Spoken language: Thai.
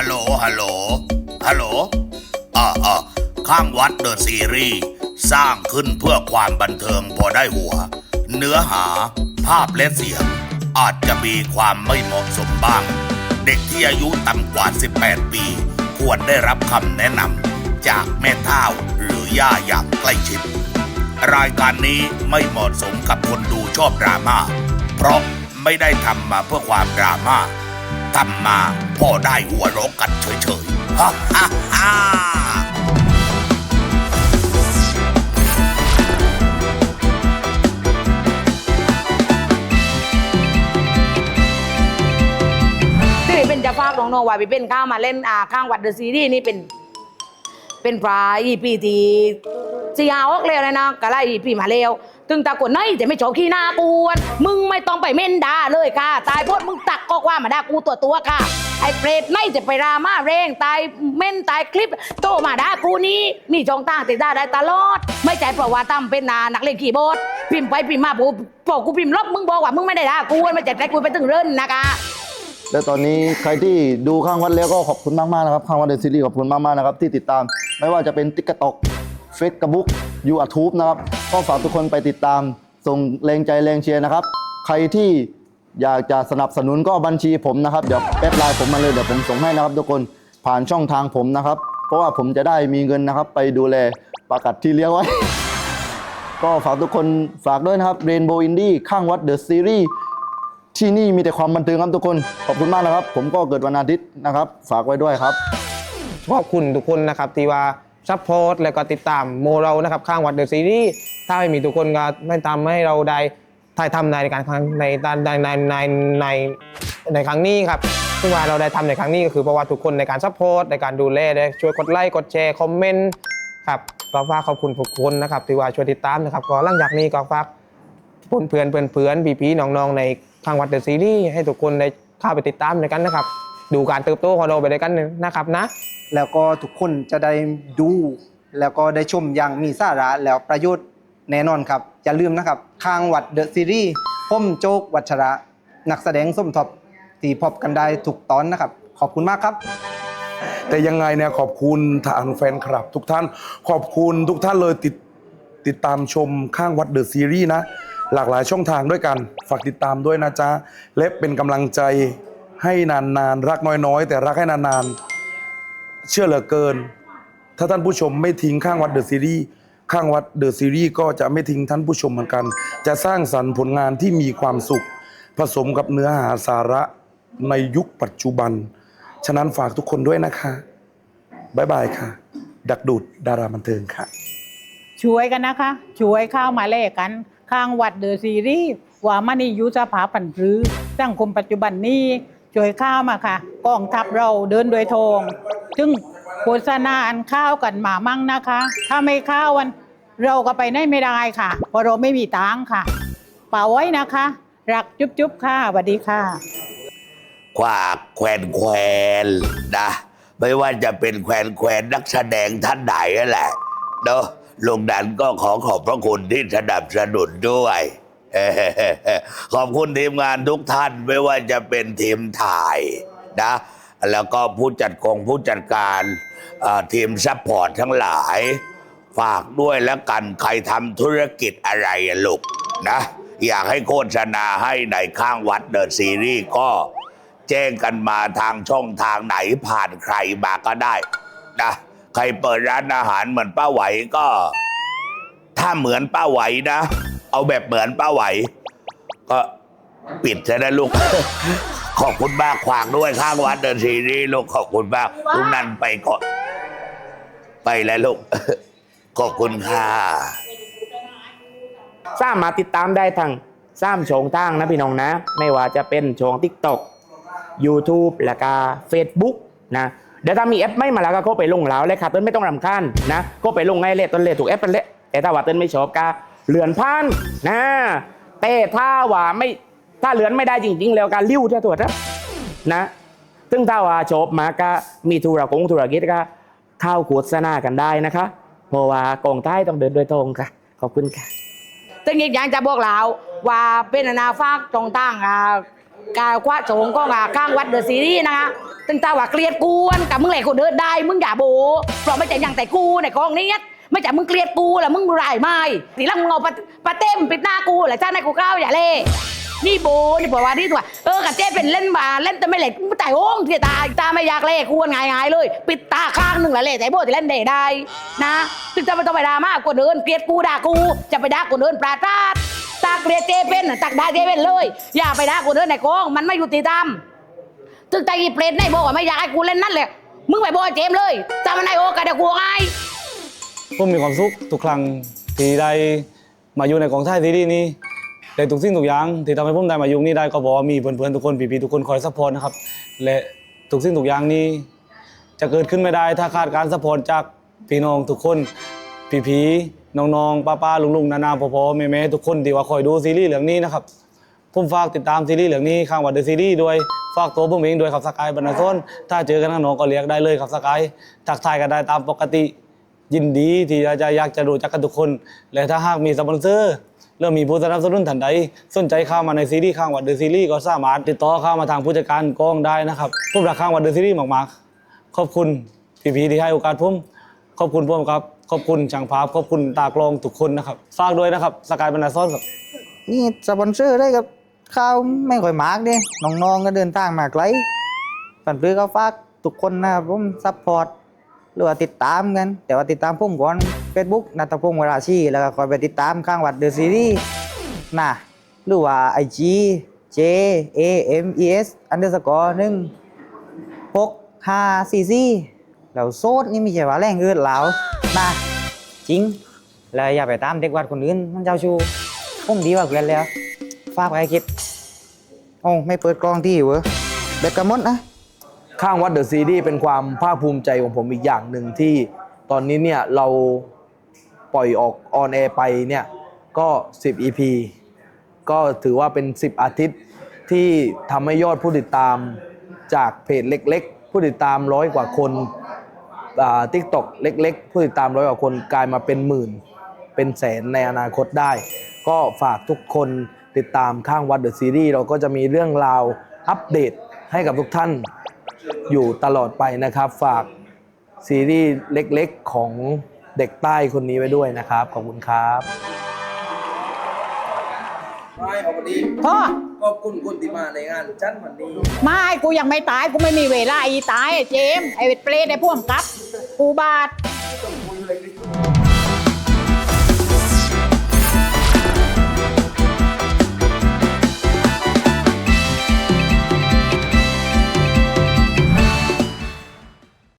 ฮัลโหล ฮัลโหล ฮัลโหลอ่าอ่าข้างวัดเดอะซีรีส์สร้างขึ้นเพื่อความบันเทิงพอได้หัว เนื้อหา ภาพและเสียง อาจจะมีความไม่เหมาะสมบ้าง เด็กที่อายุต่ำกว่า 18 ปี ควรได้รับคำแนะนำจากแม่เท่าหรือย่าอย่างใกล้ชิด รายการนี้ไม่เหมาะสมกับคนดูชอบดราม่า เพราะไม่ได้ทำมาเพื่อความดราม่า ทำมาพ่อได้หัวเราะกันเฉยๆฮ่าฮ่าฮ่าที่เป็นจะฝากน้องๆว่าไปเป็นข้ามาเล่นอ่าข้างวัดเดอะซีรีส์นี่เป็น เป็นปลายอีปีทีสี่หาออกแล้วเลยนะกะไล่อีปีมาแล้ว ตึงตาคนไหนจะไม่โชว์ขี้หน้ากวน มึงไม่ต้องไปเม่นด่าเลยค่ะ ตายโพดมึงตักก็ว่ามาด่ากูตัวตัวค่ะ ไอ้เปรตไหนจะไปรามาเร่งตายเม่นตายคลิป โตมาด่ากูนี้มีช่องทางติดด่ได้ตลอด ไม่ใช่เพราะว่าตั้มเป็นนานักเล่นขี่บอร์ดพิมพ์ไปพิมพ์มาผมบอกกูพิมพ์ลบมึงบอกว่ามึงไม่ได้ด่ากูไม่ใช่แต่กูไปถึงเรื่นนะคะและตอนนี้ใครที่ดูข้างวัดแล้วก็ขอบคุณมากๆนะครับข้างวัดเดอะซีรีส์ขอบคุณมากๆนะครับที่ติดตาม ไม่ว่าจะเป็นติ๊กต็อกเฟซบุ๊ก ยูทูบนะครับก็ฝากทุกคนไปติดตาม ส่งแรงใจแรงเชียร์นะครับ ใครที่อยากจะสนับสนุนก็บัญชีผมนะครับ เดี๋ยวแอดไลน์ผมมาเลยเดี๋ยวผมส่งให้นะครับ ทุกคนผ่านช่องทางผมนะครับ เพราะว่าผมจะได้มีเงินนะครับ ไปดูแลปลากัดที่เลี้ยงไว้ ก็ฝากทุกคนฝากด้วยนะครับ Rainbow Indie ข้างวัดเดอะซีรีส์ที่นี่มีแต่ความบันเทิงครับทุกคน ขอบคุณมากนะครับ ผมก็เกิดวันอาทิตย์นะครับ ฝากไว้ด้วยครับ ขอบคุณทุกคนนะครับที่ว่า ซัพพอร์ตแล้วก็ติดตามโมเรานะครับข้างวัดเดอะซีรีส์ถ้าไม่มีทุกคนก็ไม่ทำให้เราได้ถ่ายทำในการครั้งในในในในในในครั้งนี้ครับซึ่งว่าเราได้ทำในครั้งนี้ก็คือเพราะว่าทุกคนในการซัพพอร์ตในการดูแลได้ช่วยกดไลค์กดแชร์คอมเมนต์ครับก็ฝากขอบคุณทุกคนนะครับที่ว่าช่วยติดตามนะครับก็หลังจากนี้ก็ฝากเพื่อนเพื่อนเพื่อนเพลินพี่พี่น้องๆในทางวัดเดอะซีรีส์ให้ทุกคนได้เข้าไปติดตามด้วยกันนะครับ ดูการเติบโตของเราไปด้วยกันนะครับนะ แล้วก็ทุกคนจะได้ดู แล้วก็ได้ชมอย่างมีสาระแล้วประโยชน์แน่นอนครับ อย่าลืมนะครับข้างวัดเดอะซีรีส์ผมโจ๊กวัชระ นักแสดงส้มทบตีพบกันได้ทุกตอนนะครับ ขอบคุณมากครับ แต่ยังไงเนี่ยขอบคุณทางแฟนคลับ ทุกท่านขอบคุณทุกท่านเลยติดติดตามชมข้างวัดเดอะซีรีส์นะ หลากหลายช่องทางด้วยกัน ฝากติดตามด้วยนะจ๊ะ และเป็นกำลังใจ ให้นานๆ รักน้อยๆ แต่รักให้นานๆ เชื่อเหลือเกิน ถ้าท่านผู้ชมไม่ทิ้งข้างวัดเดอะซีรีส์ข้างวัดเดอะซีรีส์ก็จะไม่ทิ้งท่านผู้ชมเหมือนกัน จะสร้างสรรค์ผลงานที่มีความสุข ผสมกับเนื้อหาสาระในยุคปัจจุบัน ฉะนั้นฝากทุกคนด้วยนะคะบ๊ายบายค่ะ ดักดูดดาราบันเทิงค่ะ ช่วยกันนะคะ ช่วยเข้ามาแลกกัน ข้างวัดเดอะซีรีส์ว่ามันนี่ยุสภาพันรือ สังคมปัจจุบันนี้ ช่วยข้าวมาค่ะกองทัพเราเดินโดยทองซึ่งโฆษณาอันข้าวกันมามั่งนะคะ ถ้าไม่ข้าววันเราก็ไปไหนไม่ได้ค่ะเพราะเราไม่มีตังค์ค่ะเป่าไว้นะคะ รักจุ๊บๆค่ะสวัสดีค่ะควากแควนแควนนะ ไม่ว่าจะเป็นแควนแควนนักแสดงท่านไหนนั่นแหละเนาะลงนั้นก็ขอขอบพระคุณที่สนับสนุนด้วย ขอบคุณทีมงานทุกท่านไม่ว่าจะเป็นทีมถ่ายนะ แล้วก็ผู้จัดกองผู้จัดการทีมซัพพอร์ตทั้งหลาย ฝากด้วยแล้วกันใครทำธุรกิจอะไรลูกนะ อยากให้โฆษณาให้ในข้างวัดเดอะซีรีส์ก็แจ้งกันมาทางช่องทางไหนผ่านใครมาก็ได้นะใครเปิดร้านอาหารเหมือนป้าไหวก็ ถ้าเหมือนป้าไหวนะ เอาแบบเหมือนป้าไหว ก็ปิดใช่ไหมลูก ขอบคุณมากขวางด้วยข้างวัดเดอะซีรีส์ลูกขอบคุณมากลุงนันไปก่อนไปแล้วลูก ขอบคุณค่ะ สามารถติดตามได้ทางสามช่องทางนะพี่น้องนะ ไม่ว่าจะเป็นช่อง TikTok YouTube แล้วก็ Facebook นะเดี๋ยวถ้ามีแอปไม่มาแล้วก็เข้าไปลงแล้วเลยค่ะต้นไม่ต้องรำคาญนะก็ไปลงให้เละต้นเละถูกแอปเป็นเละแต่ถ้าว่าต้นไม่ชอบก็ เหลือนพันนะแต่ถ้าว่าไม่ถ้าเหลือนไม่ได้จริง ๆ แล้วก็ลิ้วเท่าตัวนะนะซึ่งถ้าว่าชอบมาก็มีธุระกงธุรกิจก็เข้าโฆษณากันได้นะคะ เพราะว่ากองใต้ต้องเดินโดยตรงค่ะ ขอบคุณค่ะซึ่งอีกอย่างจะบอกเราว่าเป็นอนาฟากตรงตั้งอ่ากาวคว้าโฉงก็งาข้างวัดเดอะซีรีส์นะคะตึงตาว่าเกลียดกวนกับมึงแหล่กูเดินได้ มึงอย่าโบเพราะไม่ใช่อย่างแต่กูในกองนี้ ไม่ใช่มึงเกลียดกูแล้วมึงร้ายไม่ทีลังมึงเอาปะปะเต็มปิดหน้ากูแหละจ้าในกูเข้าอย่าเล่นี่โบนี่บอกว่าที่ตัวเออกับเจ๊เป็นเล่นบาเล่นแต่ไม่เล่นมึงตายโอ้งที่ตาตาไม่อยากเล่กูง่ายๆเลย ปิดตาข้างหนึ่งแล้วเล่แต่โบจะเล่นเด่ได้นะถึงจะไม่ต้องไปด่ามากกว่าเดินเกลียดกูด่ากู จะไปด่ากูเดินปราดราดตากเรียเจเป็นตักได้เจเป็นเลย อย่าไปด่ากูเดินในกองมันไม่ยุติธรรมถึงตาอีเปรตในบว่าไม่อยากให้กูเล่นนั่นแหละมึงไปโบเจมเลยจำมันในโอกาสเดี๋ยวกูไง ผมมีความสุขทุกครั้งที่ได้มาอยู่ในกองถ่ายซีรีส์นี้แต่ทุกสิ่งทุกอย่างที่ทำให้ผมได้มาอยู่นี่ได้ก็บอกว่ามีเพื่อนๆทุกคนพี่ๆทุกคนคอยซัพพอร์ตนะครับและทุกสิ่งทุกอย่างนี้ จะเกิดขึ้นไม่ได้ถ้าขาดการซัพพอร์ตจากพี่น้องทุกคนพี่ๆน้องๆป้าๆลุงๆนานาพ่อๆแม่ๆทุกคนที่ว่าคอยดูซีรีส์เรื่องนี้นะครับผมฝากติดตามซีรีส์เรื่องนี้ข้างวัดเดอะซีรีส์ด้วยฝากตัวผมเองด้วยครับสกายบรรณาโซนถ้าเจอกันข้างนอกก็เรียกได้เลยครับสกายทักทายกันได้ตามปกติ ยินดีที่จะอยากจะรู้จักกันทุกคน และถ้าหากมีสปอนเซอร์เริ่มมีผู้สนับสนุนท่านใดสนใจเข้ามาในซีรีส์ข้างวัดเดอะซีรีส์ก็สามารถติดต่อเข้ามาทางผู้จัดการกองได้นะครับผมรักข้างวัดเดอะซีรีส์มากๆขอบคุณพี่ๆที่ให้โอกาสผมขอบคุณพ่วงครับ ขอบคุณช่างภาพ ขอบคุณตากลองทุกคนนะครับฝากด้วยนะครับสกายบรรณาโซนครับ นี่สปอนเซอร์ได้กับข้าวไม่ค่อยมากเด้น้องๆก็เดินทางมาไกลฝันปลื้อก็ฝากทุกคนนะครับผมซัพพอร์ต รือว่าติดตามกัน แต่ว่าติดตามผมก่อน Facebook นัทพงศ์วราชีแล้วก็คอยไปติดตามข้างวัดเดอะซีรีส์นะหรือว่า IG J A M E S underscore หนึ่งหกห้าสี่สี่แล้วโซดนี่มีใช่ว่าแรงเกินแล้วนะจริง แล้วอย่าไปตามเด็กวัดคนอื่นมันเจ้าชู้ผมดีกว่าเพื่อนแล้ว ฝากไว้ให้คิดโอ้ไม่เปิดกล้องที่เว้ยเบ็ดกระมดนะ ข้างวัดเดอะซีรีส์เป็นความภาคภูมิใจของผมอีกอย่างหนึ่งที่ตอนนี้เนี่ยเราปล่อยออกออนแอร์ไปเนี่ยก็ 10 EP ก็ถือว่าเป็น 10 อาทิตย์ที่ทำให้ยอดผู้ติดตามจากเพจเล็ก ๆ ผู้ติดตามร้อยกว่าคนทิกตอกเล็ก ๆ ผู้ติดตามร้อยกว่าคนกลายมาเป็นหมื่น เป็นแสนในอนาคตได้ ก็ฝากทุกคนติดตามข้างวัดเดอะซีรีส์เราก็จะมีเรื่องราวอัปเดตให้กับทุกท่าน อยู่ตลอดไปนะครับ ฝากซีรีส์เล็กๆของเด็กใต้คนนี้ไว้ด้วยนะครับ ขอบคุณครับไม่เอาวันนี้พ่อขอบคุณคุณที่มาในงานจันวันนี้ไม่กูยังไม่ตาย กูไม่มีเวลาอีตายไอ้เจมส์ไอ้เปรตไอ้พวกกับกูบาด